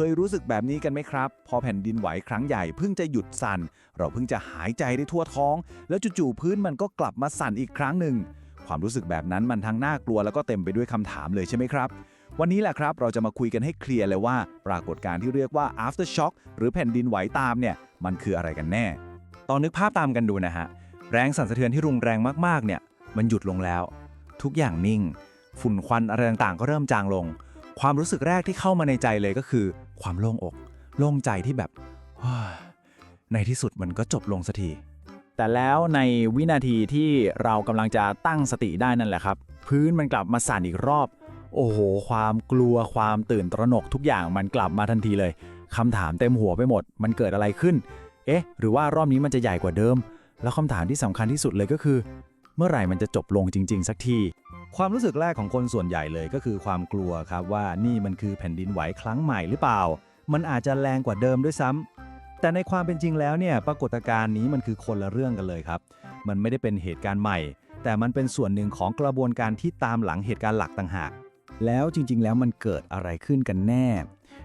เคยรู้สึกแบบนี้กันไหมครับ พอแผ่นดินไหวครั้งใหญ่เพิ่งจะหยุดสั่น เราเพิ่งจะหายใจได้ทั่วท้อง แล้วจู่ๆพื้นมันก็กลับมาสั่นอีกครั้งหนึ่ง ความรู้สึกแบบนั้นมันทั้งน่ากลัวแล้วก็เต็มไปด้วยคำถามเลยใช่ไหมครับวันนี้แหละครับ เราจะมาคุยกันให้เคลียร์เลยว่า ปรากฏการณ์ที่เรียกว่า after shock หรือแผ่นดินไหวตามเนี่ย มันคืออะไรกันแน่ ตอนนึกภาพตามกันดูนะฮะ แรงสั่นสะเทือนที่รุนแรงมากๆ เนี่ย มันหยุดลงแล้ว ทุกอย่างนิ่ง ฝุ่นควันอะไรต่างๆ ก็เริ่มจางลง ความรู้สึกแรกที่เข้ามาในใจเลยก็คือ ความโล่งอก โล่งใจที่แบบในที่สุดมันก็จบลงสักทีแต่แล้วในวินาทีที่เรากำลังจะตั้งสติได้นั่นแหละครับ พื้นมันกลับมาสั่นอีกรอบ โอ้โห ความกลัวความตื่นตระหนกทุกอย่างมันกลับมาทันทีเลยคำถามเต็มหัวไปหมด มันเกิดอะไรขึ้น เอ๊ะ หรือว่ารอบนี้มันจะใหญ่กว่าเดิม แล้วคำถามที่สำคัญที่สุดเลยก็คือ เมื่อไหร่มันจะจบลงจริง ๆ สักที ความรู้สึกแรกของคนส่วนใหญ่เลยก็คือความกลัวครับว่านี่มันคือแผ่นดินไหวครั้งใหม่หรือเปล่า มันอาจจะแรงกว่าเดิมด้วยซ้ำแต่ในความเป็นจริงแล้วเนี่ยปรากฏการณ์นี้มันคือคนละเรื่องกันเลยครับ มันไม่ได้เป็นเหตุการณ์ใหม่ แต่มันเป็นส่วนหนึ่งของกระบวนการที่ตามหลังเหตุการณ์หลักต่างหาก แล้วจริง ๆ แล้วมันเกิดอะไรขึ้นกันแน่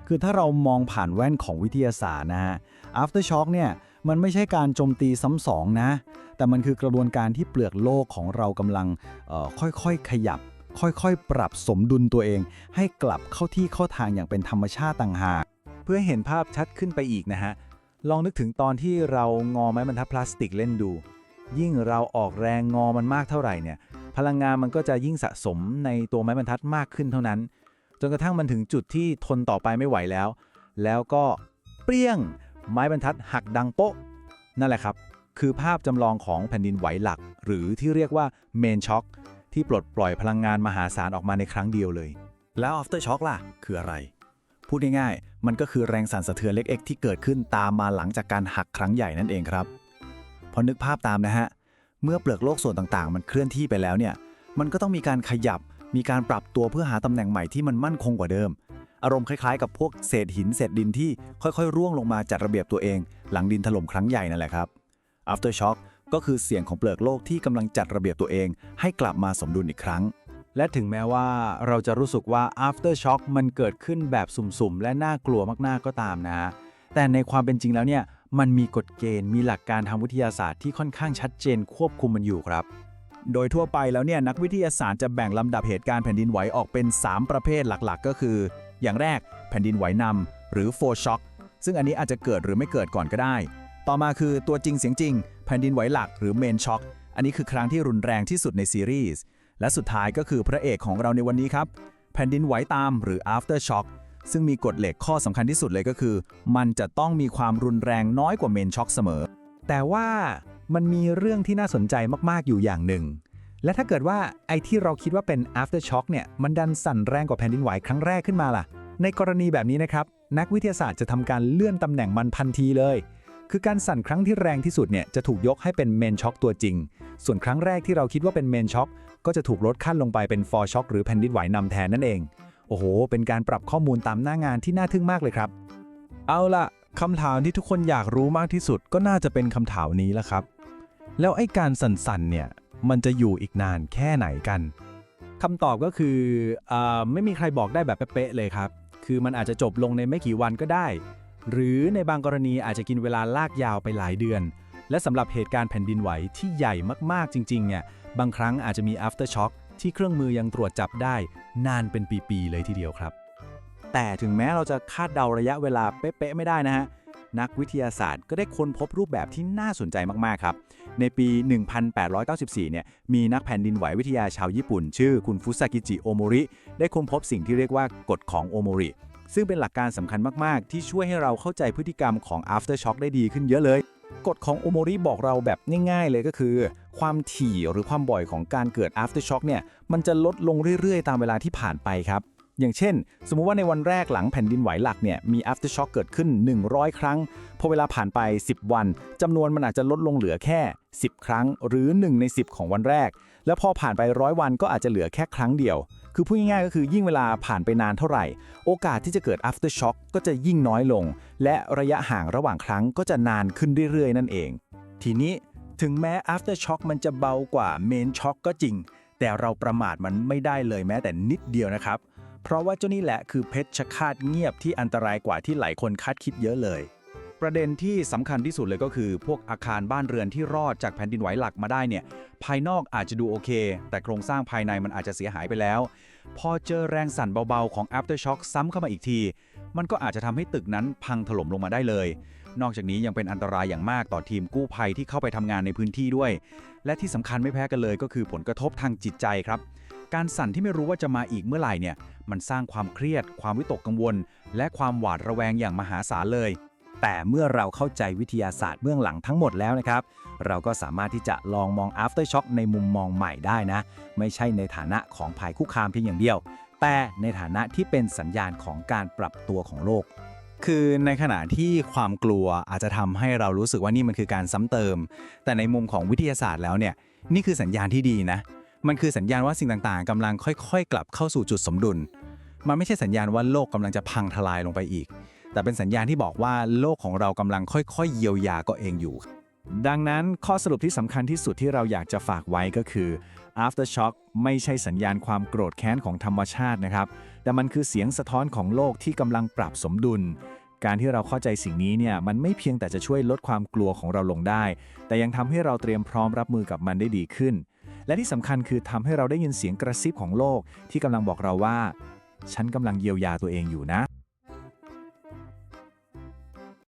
คือถ้าเรามองผ่านแว่นของวิทยาศาสตร์นะฮะ after shock เนี่ย มันไม่ใช่การโจมตีซ้ำสองนะ แต่มันคือกระบวนการที่เปลือกโลกของเรากำลังค่อยๆขยับ ค่อยๆ ปรับสมดุลตัวเอง ให้กลับเข้าที่เข้าทางอย่างเป็นธรรมชาติต่างหาก เพื่อเห็นภาพชัดขึ้นไปอีกนะฮะ ลองนึกถึงตอนที่เรางอไม้บรรทัดพลาสติกเล่นดู ยิ่งเราออกแรงงอมันมากเท่าไหร่เนี่ย พลังงานมันก็จะยิ่งสะสมในตัวไม้บรรทัดมากขึ้นเท่านั้น จนกระทั่งมันถึงจุดที่ทนต่อไปไม่ไหวแล้ว แล้วก็เปรี้ยง ไม้บรรทัดหักดังโป๊ะ นั่นแหละครับ คือภาพจำลองของแผ่นดินไหวหลัก หรือที่เรียกว่าเมนช็อคที่ปลดปล่อยพลังงานมหาศาลออกมาในครั้งเดียวเลย แล้ว after shock ล่ะ คืออะไร พูดง่ายๆ มันก็คือแรงสั่นสะเทือนเล็ก ๆ ที่เกิดขึ้นตามมาหลังจากการหักครั้งใหญ่นั่นเองครับ พอนึกภาพตามนะฮะ เมื่อเปลือกโลกส่วนต่างๆ มันเคลื่อนที่ไปแล้วเนี่ย มันก็ต้องมีการขยับ มีการปรับตัวเพื่อหาตำแหน่งใหม่ที่มันมั่นคงกว่าเดิม อารมณ์คล้ายๆ กับพวกเศษหินเศษดินที่ค่อยๆ ร่วงลงมาจัดระเบียบตัวเอง หลังดินถล่มครั้งใหญ่นั่นแหละครับ after shock ก็คือเสียงของเปลือกโลกที่กำลังจัดระเบียบตัวเอง ให้กลับมาสมดุลอีกครั้ง และถึงแม้ว่าเราจะรู้สึกว่า after shock มันเกิดขึ้นแบบสุ่มๆ และน่ากลัวมากๆก็ตามนะฮะแต่ในความเป็นจริงแล้วเนี่ยมันมีกฎเกณฑ์มีหลักการทางวิทยาศาสตร์ที่ค่อนข้างชัดเจนควบคุมมันอยู่ครับ โดยทั่วไปแล้วเนี่ยนักวิทยาศาสตร์จะแบ่งลำดับเหตุการณ์แผ่นดินไหวออกเป็น 3 ประเภทหลักๆ ก็คือ อย่างแรกแผ่นดินไหวนำหรือ for shock ซึ่งอันนี้อาจจะเกิดหรือไม่เกิดก่อนก็ได้ ต่อมาคือตัวจริงเสียงจริง แผ่นดินไหวหลักหรือ main shock อันนี้คือครั้งที่รุนแรงที่สุดในซีรีส์และสุดท้ายก็คือพระเอกของเราในวันนี้ครับ แผ่นดินไหวตามหรือ after shock ซึ่งมีกฎเหล็กข้อสำคัญที่สุดเลยก็คือ มันจะต้องมีความรุนแรงน้อยกว่า main shock เสมอ แต่ว่ามันมีเรื่องที่น่าสนใจมาก ๆ อยู่อย่างหนึ่ง และถ้าเกิดว่าไอ้ที่เราคิดว่าเป็น after shock เนี่ย มันดันสั่นแรงกว่าแผ่นดินไหวครั้งแรกขึ้นมาล่ะ ในกรณีแบบนี้นะครับ นักวิทยาศาสตร์จะทำการเลื่อนตำแหน่งมันทันทีเลย คือการสั่นครั้งที่แรงที่สุดเนี่ยจะถูกยกให้เป็นเมนช็อคตัวจริง ส่วนครั้งแรกที่เราคิดว่าเป็นเมนช็อคก็จะถูกลดขั้นลงไปเป็นฟอร์ช็อคหรือแผ่นดินไหวนำแทนนั่นเอง โอ้โห เป็นการปรับข้อมูลตามหน้างานที่น่าทึ่งมากเลยครับ เอาล่ะคำถามที่ทุกคนอยากรู้มากที่สุดก็น่าจะเป็นคำถามนี้และครับ แล้วไอ้การสั่นๆเนี่ย มันจะอยู่อีกนานแค่ไหนกันคำตอบก็คืออไม่มีใครบอกได้แบบเป๊ะเลยครับ คือมันอาจจะจบลงในไม่กี่วันก็ได้ หรือในบางกรณีอาจจะกินเวลาลากยาวไปหลายเดือน และสำหรับเหตุการณ์แผ่นดินไหวที่ใหญ่มากๆจริงๆเนี่ยบางครั้งอาจจะมี after shock ที่เครื่องมือยังตรวจจับได้ นานเป็นปี ๆ เลยทีเดียวครับ แต่ถึงแม้เราจะคาดเดาระยะเวลาเป๊ะๆไม่ได้นะฮะ นักวิทยาศาสตร์ก็ได้ค้นพบรูปแบบที่น่าสนใจมาก ๆ ครับ ในปี 1894 เนี่ย มีนักแผ่นดินไหววิทยาชาวญี่ปุ่น ชื่อคุณฟุซากิจิโอโมริ ได้ค้นพบสิ่งที่เรียกว่ากฎของโอโมริ ซึ่งเป็นหลักการสำคัญมาก ๆ ที่ช่วยให้เราเข้าใจพฤติกรรมของ after shock ได้ดีขึ้นเยอะเลย กฎของโอโมริบอกเราแบบง่าย ๆ เลยก็คือ ความถี่หรือความบ่อยของการเกิด after shock เนี่ย มันจะลดลงเรื่อย ๆ ตามเวลาที่ผ่านไปครับ อย่างเช่น สมมุติว่าในวันแรกหลังแผ่นดินไหวหลักเนี่ยมี after shock เกิดขึ้น 100 ครั้ง พอเวลาผ่านไป 10 วันจำนวนมันอาจจะลดลงเหลือแค่ 10 ครั้ง หรือ 1 ใน 10 ของวันแรก แล้วพอผ่านไปร้อยวันก็อาจจะเหลือแค่ครั้งเดียว คือพูดง่ายๆก็คือยิ่งเวลาผ่านไปนานเท่าไหร่ โอกาสที่จะเกิด after shock ก็จะยิ่งน้อยลง และระยะห่างระหว่างครั้งก็จะนานขึ้นเรื่อยๆ นั่นเอง ทีนี้ถึงแม้ after shock มันจะเบากว่า main shock ก็จริง แต่เราประมาทมันไม่ได้เลยแม้แต่นิดเดียวนะครับ เพราะว่าเจ้านี่แหละคือเพชฌฆาตเงียบที่อันตรายกว่าที่หลายคนคาดคิดเยอะเลย ประเด็นที่สำคัญที่สุดเลยก็คือ พวกอาคารบ้านเรือนที่รอดจากแผ่นดินไหวหลักมาได้เนี่ยภายนอกอาจจะดูโอเค แต่โครงสร้างภายในมันอาจจะเสียหายไปแล้ว พอเจอแรงสั่นเบาๆของ aftershock ซ้ำเข้ามาอีกที มันก็อาจจะทำให้ตึกนั้นพังถล่มลงมาได้เลย นอกจากนี้ยังเป็นอันตรายอย่างมากต่อทีมกู้ภัยที่เข้าไปทำงานในพื้นที่ด้วย และที่สำคัญไม่แพ้กันเลยก็คือผลกระทบทางจิตใจครับ การสั่นที่ไม่รู้ว่าจะมาอีกเมื่อไหร่เนี่ย มันสร้างความเครียด ความวิตกกังวล และความหวาดระแวงอย่างมหาศาลเลย แต่เมื่อเราเข้าใจวิทยาศาสตร์เบื้องหลังทั้งหมดแล้วนะครับ เราก็สามารถที่จะลองมอง aftershock ในมุมมองใหม่ได้นะ ไม่ใช่ในฐานะของภัยคุกคามเพียงอย่างเดียว แต่ในฐานะที่เป็นสัญญาณของการปรับตัวของโลกคือในขณะที่ความกลัวอาจจะทำให้เรารู้สึกว่านี่มันคือการซ้ำเติม แต่ในมุมของวิทยาศาสตร์แล้วเนี่ย นี่คือสัญญาณที่ดีนะ มันคือสัญญาณว่าสิ่งต่างๆกำลังค่อยๆ กลับเข้าสู่จุดสมดุล มันไม่ใช่สัญญาณว่าโลกกำลังจะพังทลายลงไปอีก แต่เป็นสัญญาณที่บอกว่าโลกของเรากำลังค่อยๆ เยียวยาก็เองอยู่ ดังนั้นข้อสรุปที่สำคัญที่สุดที่เราอยากจะฝากไว้ก็คือ aftershock ไม่ใช่สัญญาณความโกรธแค้นของธรรมชาตินะครับ แต่มันคือเสียงสะท้อนของโลกที่กำลังปรับสมดุลการที่เราเข้าใจสิ่งนี้เนี่ยมันไม่เพียงแต่จะช่วยลดความกลัวของเราลงได้ แต่ยังทำให้เราเตรียมพร้อมรับมือกับมันได้ดีขึ้น และที่สำคัญคือทำให้เราได้ยินเสียงกระซิบของโลก ที่กำลังบอกเราว่า ฉันกำลังเยียวยาตัวเองอยู่นะ